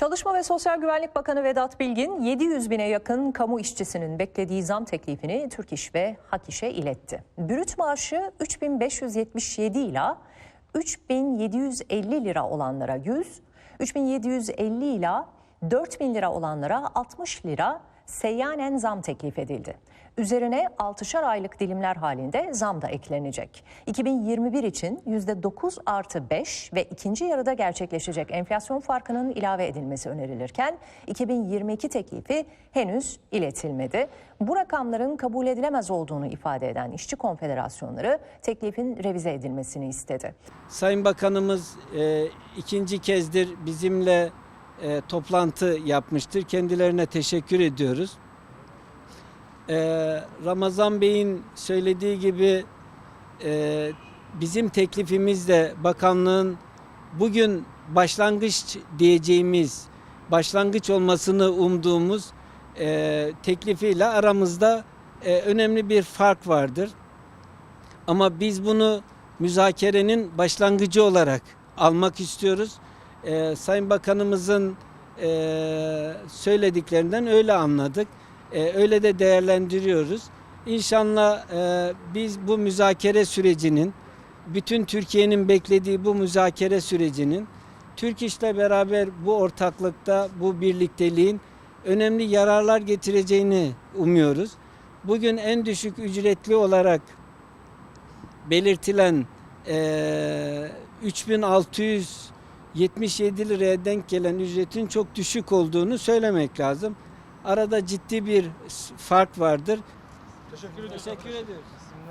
Çalışma ve Sosyal Güvenlik Bakanı Vedat Bilgin 700 bine yakın kamu işçisinin beklediği zam teklifini Türk İş ve Hak İş'e iletti. Brüt maaşı 3577 ila 3750 lira olanlara 100, 3750 ila 4000 lira olanlara 60 lira seyyanen zam teklif edildi. Üzerine 6'şar aylık dilimler halinde zam da eklenecek. 2021 için %9 artı 5 ve ikinci yarıda gerçekleşecek enflasyon farkının ilave edilmesi önerilirken 2022 teklifi henüz iletilmedi. Bu rakamların kabul edilemez olduğunu ifade eden işçi konfederasyonları teklifin revize edilmesini istedi. Sayın Bakanımız e, ikinci kezdir bizimle e, toplantı yapmıştır. Kendilerine teşekkür ediyoruz. E, Ramazan Bey'in söylediği gibi e, bizim teklifimizde bakanlığın bugün başlangıç diyeceğimiz, başlangıç olmasını umduğumuz e, teklifiyle aramızda e, önemli bir fark vardır. Ama biz bunu müzakerenin başlangıcı olarak almak istiyoruz. Ee, Sayın Bakanımızın e, söylediklerinden öyle anladık. E, öyle de değerlendiriyoruz. İnşallah e, biz bu müzakere sürecinin, bütün Türkiye'nin beklediği bu müzakere sürecinin, Türk İş'le beraber bu ortaklıkta, bu birlikteliğin önemli yararlar getireceğini umuyoruz. Bugün en düşük ücretli olarak belirtilen eee 3677 liraya denk gelen ücretin çok düşük olduğunu söylemek lazım. Arada ciddi bir fark vardır. Teşekkür ederim. Teşekkür ediyoruz.